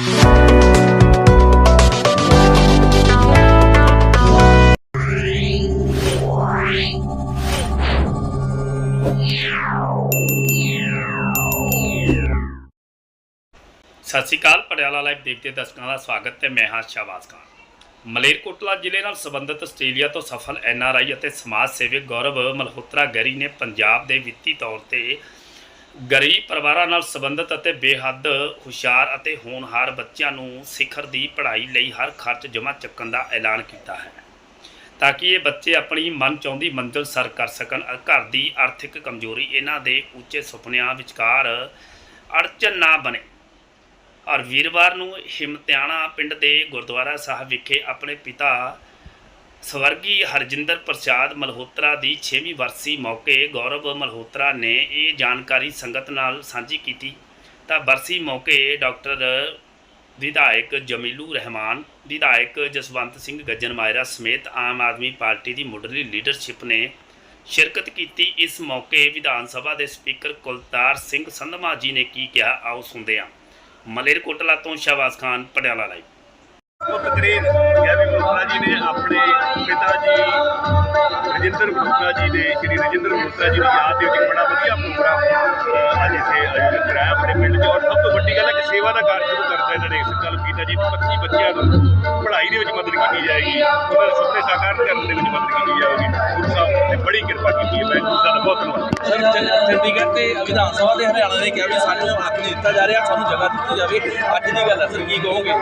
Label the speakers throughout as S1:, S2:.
S1: ਸਤਿ ਸ਼੍ਰੀ ਅਕਾਲ, ਪਟਿਆਲਾ ਲਾਈਵ ਦੇਖਦੇ ਦਰਸ਼ਕਾਂ ਦਾ ਸਵਾਗਤ ਹੈ। ਮੈਂ ਹਾਂ ਸ਼ਾਬਾਜ਼ ਖਾਨ। ਮਲੇਰਕੋਟਲਾ ਜ਼ਿਲ੍ਹੇ ਨਾਲ ਸੰਬੰਧਿਤ ਆਸਟ੍ਰੇਲੀਆ ਤੋਂ ਸਫਲ ਐਨਆਰਆਈ ਅਤੇ ਸਮਾਜ ਸੇਵਕ ਗੌਰਵ ਮਲਹੋਤਰਾ ਗਰੀ ਨੇ ਪੰਜਾਬ ਦੇ ਵਿੱਤੀ ਤੌਰ ਤੇ ਗਰੀਬ ਪਰਿਵਾਰਾਂ ਨਾਲ ਸੰਬੰਧਿਤ ਅਤੇ ਬੇਹੱਦ ਹੁਸ਼ਿਆਰ ਅਤੇ ਹੋਣਹਾਰ ਬੱਚਿਆਂ ਨੂੰ ਸਿਖਰ ਦੀ ਪੜ੍ਹਾਈ ਲਈ ਹਰ ਖਰਚ ਜਮ੍ਹਾਂ ਚੁੱਕਣ ਦਾ ਐਲਾਨ ਕੀਤਾ ਹੈ ਤਾਂ ਕਿ ਇਹ ਬੱਚੇ ਆਪਣੀ ਮਨ ਚਾਹੁੰਦੀ ਮੰਜ਼ਿਲ ਸਰ ਕਰ ਸਕਣ। ਘਰ ਦੀ ਆਰਥਿਕ ਕਮਜ਼ੋਰੀ ਇਹਨਾਂ ਦੇ ਉੱਚੇ ਸੁਪਨਿਆਂ ਵਿਚਕਾਰ ਅੜਚਨ ਨਾ ਬਣੇ। ਔਰ ਵੀਰਵਾਰ ਨੂੰ ਹਿਮਤਿਆਣਾ ਪਿੰਡ ਦੇ ਗੁਰਦੁਆਰਾ ਸਾਹਿਬ ਵਿਖੇ ਆਪਣੇ ਪਿਤਾ ਸਵਰਗੀ ਹਰਜਿੰਦਰ ਪ੍ਰਸਾਦ ਮਲਹੋਤਰਾ ਦੀ 6ਵੀਂ ਵਰਸੀ ਮੌਕੇ ਗੌਰਵ ਮਲਹੋਤਰਾ ਨੇ ਇਹ ਜਾਣਕਾਰੀ ਸੰਗਤ ਨਾਲ ਸਾਂਝੀ ਕੀਤੀ। ਤਾਂ ਵਰਸੀ ਮੌਕੇ ਡਾਕਟਰ ਵਿਧਾਇਕ ਜਮੀਲੂ ਰਹਿਮਾਨ, ਵਿਧਾਇਕ ਜਸਵੰਤ ਸਿੰਘ ਗੱਜਨ ਮਾਇਰਾ ਸਮੇਤ ਆਮ ਆਦਮੀ ਪਾਰਟੀ ਦੀ ਮੁੱਢਲੀ ਲੀਡਰਸ਼ਿਪ ਨੇ ਸ਼ਿਰਕਤ ਕੀਤੀ। ਇਸ ਮੌਕੇ ਵਿਧਾਨ ਸਭਾ ਦੇ ਸਪੀਕਰ ਕੁਲਤਾਰ ਸਿੰਘ ਸੰਧਮਾ ਜੀ ਨੇ ਕੀ ਕਿਹਾ, ਆਓ ਸੁਣਦੇ ਹਾਂ। ਮਲੇਰਕੋਟਲਾ ਤੋਂ ਸ਼ਾਬਾਜ਼ ਖਾਨ, ਪਟਿਆਲਾ ਲਾਈਵ
S2: ਪੁੱਤ ਗੈਵੀ ਮਲਹੋਤਰਾ ਜੀ ਨੇ ਆਪਣੇ ਪਿਤਾ ਜੀ, ਰਜਿੰਦਰ ਮਲਹੋਤਰਾ ਜੀ ਦੇ ਸ਼੍ਰੀ ਰਜਿੰਦਰ ਮਲਹੋਤਰਾ ਜੀ ਦੀ ਯਾਦ ਦੇ ਵਿੱਚ ਬੜਾ ਵਧੀਆ ਪ੍ਰੋਗਰਾਮ ਅੱਜ ਇੱਥੇ ਆਯੋਜਿਤ ਕਰਾਇਆ ਆਪਣੇ ਪਿੰਡ 'ਚ। ਔਰ ਸਭ ਤੋਂ ਵੱਡੀ ਗੱਲ ਹੈ ਕਿ ਸੇਵਾ ਦਾ ਕਾਰਜ ਸ਼ੁਰੂ ਕਰਤਾ ਇਹਨਾਂ ਨੇ। ਇਸ ਗੱਲ ਕੀਤਾ ਜੀ 25 ਬੱਚਿਆਂ ਨੂੰ ਪੜ੍ਹਾਈ ਦੇ ਵਿੱਚ ਮਦਦ ਕੀਤੀ ਜਾਏਗੀ। ਉਹਨਾਂ ਦੇ ਸੁਪਨੇ ਸਾਕਾਰ ਕਰਨ ਦੇ ਵਿੱਚ ਮਦਦ ਕੀਤੀ ਜਾਏਗੀ। ਬੜੀ ਕਿਰਪਾ ਕੀਤੀ ਹੈ ਸਾਹਿਬ ਦਾ ਬਹੁਤ ਧੰਨਵਾਦ।
S3: ਸਰ ਚੰਡੀਗੜ੍ਹ ਤੇ ਵਿਧਾਨ ਸਭਾ ਦੇ ਹਰਿਆਣਾ ਨੇ ਕਿਹਾ ਵੀ ਸਾਨੂੰ ਹੱਕ ਨਹੀਂ ਦਿੱਤਾ ਜਾ ਰਿਹਾ ਸਾਨੂੰ ਜਗ੍ਹਾ ਦਿੱਤੀ ਜਾਵੇ। ਅੱਜ ਦੀ ਗੱਲ ਹੈ ਸਰ ਕੀ ਕਹੋਗੇ?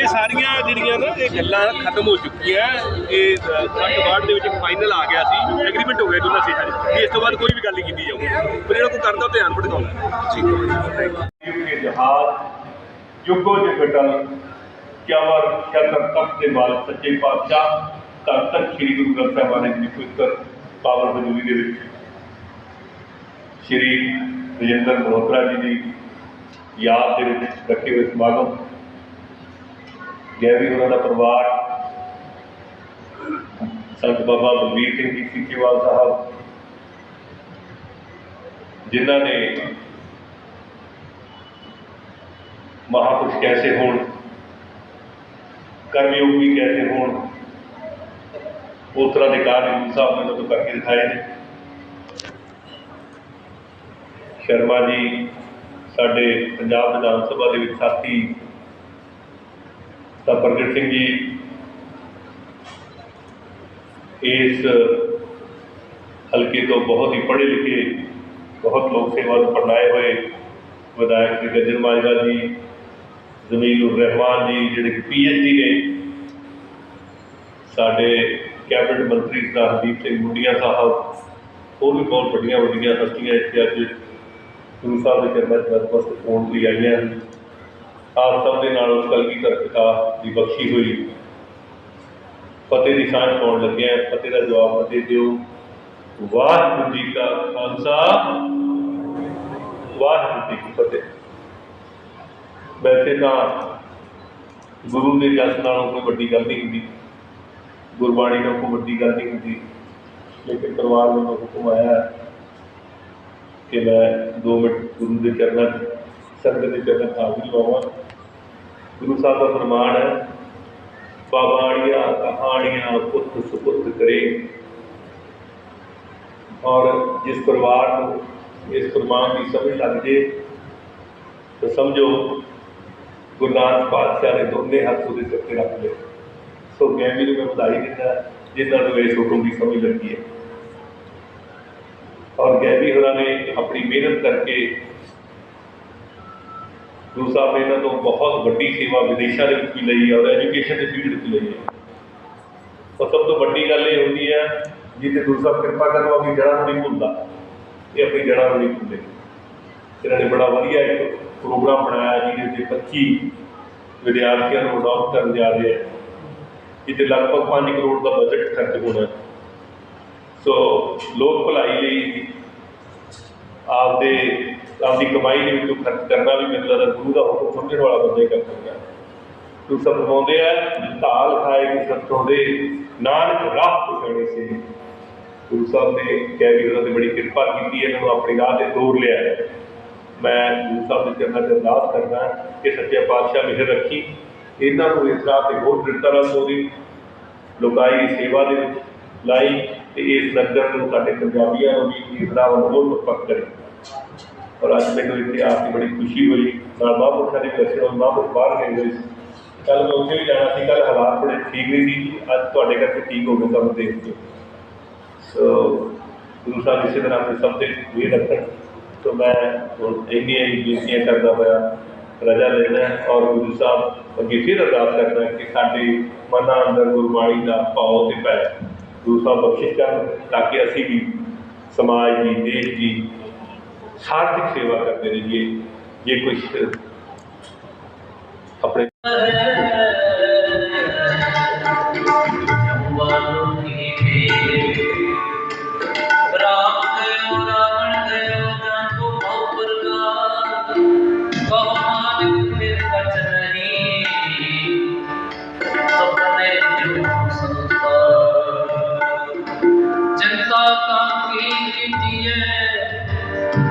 S2: ਇਹ ਸਾਰੀਆਂ ਜਿਹੜੀਆਂ ਨਾ ਇਹ ਗੱਲਾਂ ਖਤਮ ਹੋ ਚੁੱਕੀਆਂ ਇਹ ਕੱਟ ਬਾੜ ਦੇ ਵਿੱਚ ਫਾਈਨਲ ਆ ਗਿਆ ਸੀ ਐਗਰੀਮੈਂਟ ਹੋ ਗਿਆ ਦੋਨਾਂ ਸੀਟਾਂ ਵੀ ਇਸ ਤੋਂ ਬਾਅਦ ਕੋਈ ਵੀ ਗੱਲ ਨਹੀਂ ਕੀਤੀ ਜਾਊਗੀ। ਪਰ ਜਿਹੜਾ ਕੋਈ ਕਰਦਾ ਉਹ ਧਿਆਨ ਭਟਕਾਉਂਦਾ ਠੀਕ ਹੈ। ਜਹਾਜ਼ ਯੁੱਗੋ ਜਗਟਲ ਕਿਆਵਰ ਸ਼ਤਰ ਤਖਤ ਦੇ ਮਾਲਕ ਸੱਚੇ ਪਾਤਸ਼ਾਹ ਤਖਤ ਤੱਕ ਸ੍ਰੀ ਗੁਰੂ ਗ੍ਰੰਥ ਸਾਹਿਬ ਜੀ ਦੀ ਪਵਿੱਤਰ ਪਾਵਨ ਹਜ਼ੂਰੀ ਦੇ ਵਿੱਚ ਸ੍ਰੀ ਰਜਿੰਦਰ ਮਲਹੋਤਰਾ ਜੀ ਦੀ ਯਾਦ ਦੇ ਵਿੱਚ ਰੱਖੇ ਹੋਏ ਸਮਾਗਮ ਗੈਵੀ ਉਹਨਾਂ ਦਾ ਪਰਿਵਾਰ, ਸੰਤ ਬਾਬਾ ਬਲਵੀਰ ਸਿੰਘ ਜੀ, ਸੀਚੇਵਾਲ ਸਾਹਿਬ, ਜਿਨ੍ਹਾਂ ਨੇ ਮਹਾਪੁਰਸ਼ ਕੈਸੇ ਹੋਣ, ਕਰਮਯੋਗੀ ਕੈਸੇ ਹੋਣ ਉਸ ਤਰ੍ਹਾਂ ਦੇ ਕਾਰਜ ਗੁਰੂ ਸਾਹਿਬ ਨੇ ਉਹਨਾਂ ਤੋਂ ਕਰਕੇ ਦਿਖਾਏ ਨੇ। ਸ਼ਰਮਾ ਜੀ, ਸਾਡੇ ਪੰਜਾਬ ਵਿਧਾਨ ਸਭਾ ਦੇ ਵਿੱਚ ਸਾਥੀ ਤਾਂ ਪ੍ਰਗਟ ਸਿੰਘ ਜੀ, ਇਸ ਹਲਕੇ ਤੋਂ ਬਹੁਤ ਹੀ ਪੜ੍ਹੇ ਲਿਖੇ, ਬਹੁਤ ਲੋਕ ਸੇਵਾ ਨੂੰ ਪਰਨਾਏ ਹੋਏ ਵਿਧਾਇਕ ਸ਼੍ਰੀ ਗੱਜਨ ਮਾਜਰਾ ਜੀ ਜ਼ਮੀਲੁਰ ਰਹਿਮਾਨ ਜੀ, ਜਿਹੜੇ ਕਿ ਪੀਐਚਡੀ ਨੇ, ਸਾਡੇ ਕੈਬਨਿਟ ਮੰਤਰੀ ਸਰਦਾਰ ਹਰਦੀਪ ਸਿੰਘ ਮੁੰਡੀਆਂ ਸਾਹਿਬ, ਹੋਰ ਵੀ ਬਹੁਤ ਵੱਡੀਆਂ ਵੱਡੀਆਂ ਹਸਤੀਆਂ ਇੱਥੇ ਅੱਜ ਗੁਰੂ ਸਾਹਿਬ ਦੇ ਚਰਨਾਂ 'ਚ ਨਤਮਸਤਕ ਹੋਣ ਲਈ ਆਈਆਂ ਹਨ। ਆਪ ਸਭ ਦੇ ਨਾਲ ਉਸ ਕਲਗੀ ਪਿਤਾ ਦੀ ਬਖਸ਼ੀ ਹੋਈ। ਫਤਿਹ ਦੀ ਸਾਂਝ ਪਾਉਣ ਲੱਗੇ ਹਾਂ ਫਤਿਹ ਦਾ ਜਵਾਬ ਫਤਿਹ ਦਿਓ। ਵਾਹਿਗੁਰੂ ਜੀ ਕਾ ਖਾਲਸਾ। ਵਾਹਿਗੁਰੂ ਜੀ ਕੀ ਫਤਿਹ। ਵੈਸੇ ਤਾਂ ਗੁਰੂ ਦੇ ਜਸ ਨਾਲੋਂ ਕੋਈ ਵੱਡੀ ਗੱਲ ਨਹੀਂ ਹੁੰਦੀ। ਗੁਰਬਾਣੀ ਨਾਲ ਕੋਈ ਦੀ ਗੱਲ ਨਹੀਂ ਹੁੰਦੀ। ਲੇਕਿਨ ਪਰਿਵਾਰ ਵੱਲੋਂ ਹੁਕਮ ਆਇਆ ਕਿ ਮੈਂ 2 ਮਿੰਟ ਗੁਰੂ ਦੇ ਚਰਨਾਂ, ਸੰਗਤ ਦੇ ਚਰਨਾਂ 'ਚ ਹਾਜ਼ਰੀ ਲਵਾਵਾਂ ਗੁਰੂ ਸਾਹਿਬ ਦਾ ਫਰਮਾਨ ਹੈ ਬਾਬਾੜੀਆਂ ਕਹਾਣੀਆਂ ਪੁੱਤ ਸੁਪੁੱਤ ਕਰੇ। ਔਰ ਜਿਸ ਪਰਿਵਾਰ ਨੂੰ ਇਸ ਫਰਮਾਨ ਦੀ ਸਮਝ ਲੱਗ ਜੇ, ਤਾਂ ਸਮਝੋ, ਗੁਰੂ ਨਾਨਕ ਪਾਤਸ਼ਾਹ ਨੇ ਦੋਨੇ ਹੱਥ ਉਹਦੇ ਸਿਰ ਤੇ ਰੱਖ ਲਏ। ਸੋ ਗੈਮੀ ਨੂੰ ਮੈਂ ਵਧਾਈ ਦਿੰਦਾ ਜਿਨ੍ਹਾਂ ਨੂੰ ਇਸ ਹੁਕਮ ਦੀ ਸਮਝ ਲੱਗੀ ਹੈ। ਔਰ ਗੈਬੀ ਹੋਰਾਂ ਨੇ ਆਪਣੀ ਮਿਹਨਤ ਕਰਕੇ ਗੁਰੂ ਸਾਹਿਬ ਨੇ ਇਹਨਾਂ ਤੋਂ ਬਹੁਤ ਵੱਡੀ ਸੇਵਾ ਵਿਦੇਸ਼ਾਂ ਦੇ ਵਿੱਚ ਵੀ ਲਈ ਔਰ ਐਜੂਕੇਸ਼ਨ ਦੇ ਫੀਲਡ ਵਿੱਚ ਲਈ ਹੈ। ਔਰ ਸਭ ਤੋਂ ਵੱਡੀ ਗੱਲ ਇਹ ਹੁੰਦੀ ਹੈ, ਜਿੱਥੇ ਗੁਰੂ ਸਾਹਿਬ ਕਿਰਪਾ ਕਰਨ ਉਹ ਆਪਣੀ ਜੜ੍ਹਾਂ ਨੂੰ ਨਹੀਂ ਭੁੱਲਦਾ, ਇਹ ਆਪਣੀ ਜੜ੍ਹਾਂ ਨੂੰ ਨਹੀਂ ਭੁੱਲਦੇ। ਇਹਨਾਂ ਨੇ ਬੜਾ ਵਧੀਆ ਇੱਕ ਪ੍ਰੋਗਰਾਮ ਬਣਾਇਆ ਜਿਹਦੇ ਵਿੱਚ 25 ਵਿਦਿਆਰਥੀਆਂ ਨੂੰ ਅਡਾਪਟ ਕਰਨ ਜਾ ਰਹੇ ਹੈ। ਜਿਹਦੇ ਲਗਭਗ 5 ਕਰੋੜ ਦਾ ਬਜਟ ਖਰਚ ਹੋਣਾ ਸੋ ਲੋਕ ਭਲਾਈ ਲਈ ਆਪਦੇ, ਆਪਦੀ ਕਮਾਈ ਦੇ ਵਿੱਚੋਂ ਖਰਚ ਕਰਨਾ ਵੀ ਮੈਨੂੰ ਲੱਗਦਾ ਗੁਰੂ ਦਾ ਹੁਕਮ ਸਮਝਣ ਵਾਲਾ ਬੰਦਾ ਹੀ ਕਰ ਸਕਦਾ ਹੈ। ਤੂੰ ਸਭ ਪਾਉਂਦੇ ਆ ਢਾਲ ਖਾਏਗੀ ਸੱਤੋਂ ਦੇ ਨਾਨਕ ਰਾਹ ਪਛਾਣੇ ਸੀ। ਗੁਰੂ ਸਾਹਿਬ ਨੇ ਕਹਿ ਵੀ ਉਹਨਾਂ ਤੇ ਬੜੀ ਕਿਰਪਾ ਕੀਤੀ ਹੈ ਇਹਨਾਂ ਨੂੰ ਆਪਣੀ ਰਾਹ ਤੇ ਤੋਰ ਲਿਆ ਮੈਂ ਗੁਰੂ ਸਾਹਿਬ ਦੇ ਚਰਨਾਂ 'ਚ ਅਰਦਾਸ ਕਰਦਾ ਕਿ ਸੱਚੇ ਪਾਤਸ਼ਾਹ ਮਿਹਰ ਰੱਖੀ। ਇਹਨਾਂ ਨੂੰ ਇਸ ਰਾਹ ਤੇ ਹੋਰ ਦ੍ਰਿੜਤਾ ਨਾਲ ਉਹਦੀ ਲੋਕਾਈ ਦੀ ਸੇਵਾ ਦੇ ਵਿੱਚ ਲਾਈ ਤੇ ਇਸ ਨਗਰ ਨੂੰ ਸਾਡੇ ਪੰਜਾਬੀਆਂ ਨੂੰ ਵੀ ਇਸ ਰਾਹ ਵੱਲ ਹੋਰ ਪੱਕ ਕਰੇ। ਔਰ ਅੱਜ ਮੈਨੂੰ ਇੱਥੇ ਆ ਕੇ ਬੜੀ ਖੁਸ਼ੀ ਹੋਈ। ਨਾਲ ਬਾਬੂ ਸਾਡੇ ਦਰਸ਼ਨ ਹੋਏ ਬਾਬੂ ਬਾਹਰ ਗਏ ਹੋਏ ਸੀ। ਕੱਲ ਮੈਂ ਉੱਥੇ ਵੀ ਜਾਣਾ ਸੀ ਕੱਲ ਹਾਲਾਤ ਬੜੇ ਠੀਕ ਨਹੀਂ ਸੀ। ਅੱਜ ਤੁਹਾਡੇ ਕਰਕੇ ਠੀਕ ਹੋ ਗਏ ਤੁਹਾਨੂੰ ਦੇਖ ਕੇ। ਸੋ ਗੁਰੂ ਸਾਹਿਬ ਇਸੇ ਤਰ੍ਹਾਂ ਆਪਣੇ ਸਭ ਤੇ ਵੀ ਰੱਖਣ। ਸੋ ਮੈਂ ਹੁਣ ਇੰਨੀਆਂ ਹੀ ਬੇਨਤੀਆਂ ਕਰਦਾ ਹੋਇਆ। ਰਜਾ ਲੈਣਾ ਔਰ ਗੁਰੂ ਸਾਹਿਬ ਅੱਗੇ ਫਿਰ ਅਰਦਾਸ ਕਰਦਾ ਕਿ ਸਾਡੇ ਮਨਾਂ ਅੰਦਰ ਗੁਰਬਾਣੀ ਦਾ ਭਾਵ ਤੇ ਪੈ ਗੁਰੂ ਸਾਹਿਬ ਬਖਸ਼ਿਸ਼ ਕਰਨ ਤਾਂ ਕਿ ਅਸੀਂ ਵੀ ਸਮਾਜ ਦੀ, ਦੇਸ਼ ਦੀ ਸਾਰਥਿਕ ਸੇਵਾ ਕਰਦੇ ਰਹੀਏ। ਜੇ ਕੁਝ ਆਪਣੇ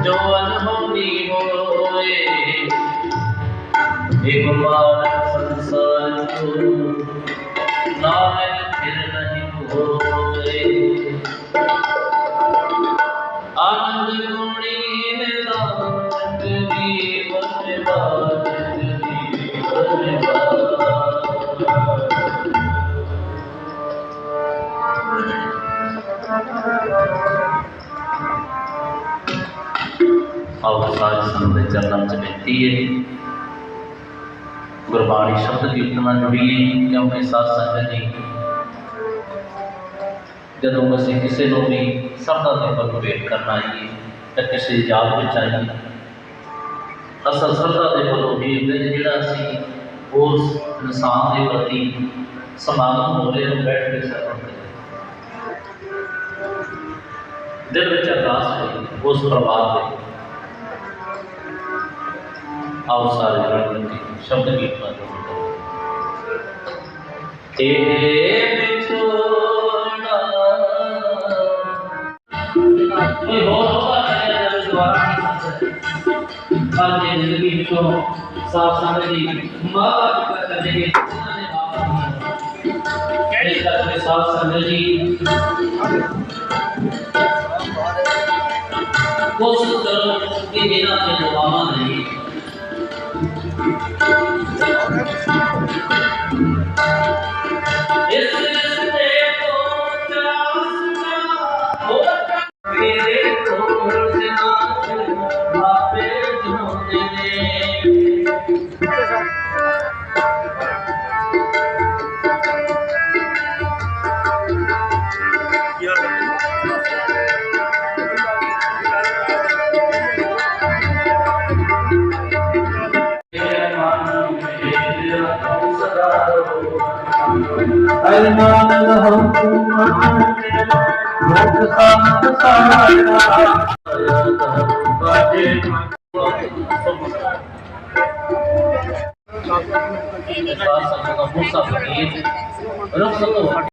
S4: ਜੋ ਅਨਹੋਣੀ ਹੋਏ ਇਹ ਮਾਨਕ ਸੰਸਾਰ ਤੋਂ ਨਾਮ ਫਿਰ ਨਹੀਂ ਹੋਏ। ਆਨੰਦ ਗੁਣੀ ਨਿਦਾਨ ਦੀ ਬਰਬਾਦ ਦੀ ਬਰਬਾਦ 'ਚ ਬੇਨਤੀ ਹੈ ਗੁਰਬਾਣੀ ਸ਼ਬਦ ਕੀਰਤਨ ਨਾਲ ਜੁੜੀਏ ਕਿਉਂਕਿ ਸਾਧ ਸੰਗਤ ਜੀ, ਜਦੋਂ ਅਸੀਂ ਕਿਸੇ ਨੂੰ ਵੀ ਸ਼ਬਦਾਂ ਦੇ ਵੱਲ ਵੇਟ ਕਰਨ ਆਈਏ ਤਾਂ ਕਿਸੇ ਯਾਦ ਵਿੱਚ ਆਈਏ, ਅਸਲ ਸ਼ਰਧਾ ਦੇ ਵੱਲੋਂ ਵੀ ਹੁੰਦੇ ਨੇ ਜਿਹੜਾ ਅਸੀਂ ਉਸ ਇਨਸਾਨ ਦੇ ਪ੍ਰਤੀ ਸਮਾਗਮ ਹੋ ਰਹੇ ਨੂੰ ਬੈਠ ਕੇ ਸਰਵਣ ਦਿਲ ਵਿੱਚ ਅਰਦਾਸ ਹੋਈ, ਉਸ ਪਰਿਵਾਰ ਦੇ ਆਓ ਸਾਰੇ ਰਲ ਮਿਲ ਕੇ ਸ਼ਬਦ ਕੀਰਤਨ ਕਰੋ ਤੇਰੇ ਵਿਛੋੜਾ ਇਹ ਬਹੁਤ ਹੋਗਾ ਹੈ ਜਦ ਦੁਆਰਾ ਪਰ ਜੇ ਜ਼ਿੰਦਗੀ ਤੋਂ ਸਾਫ਼ ਸੰਗਤ ਦੀ ਮਾਫ ਕਰ ਕਰਨਗੇ ਉਹਨਾਂ ਨੇ
S5: ਅਰਮਾਨ ਲਹੋ ਤੁਮਾਨ ਲੋਕ ਸਾਥ ਸਾਰਾ
S4: ਬਾਜੇ ਰੁੱਖ ਤੋਂ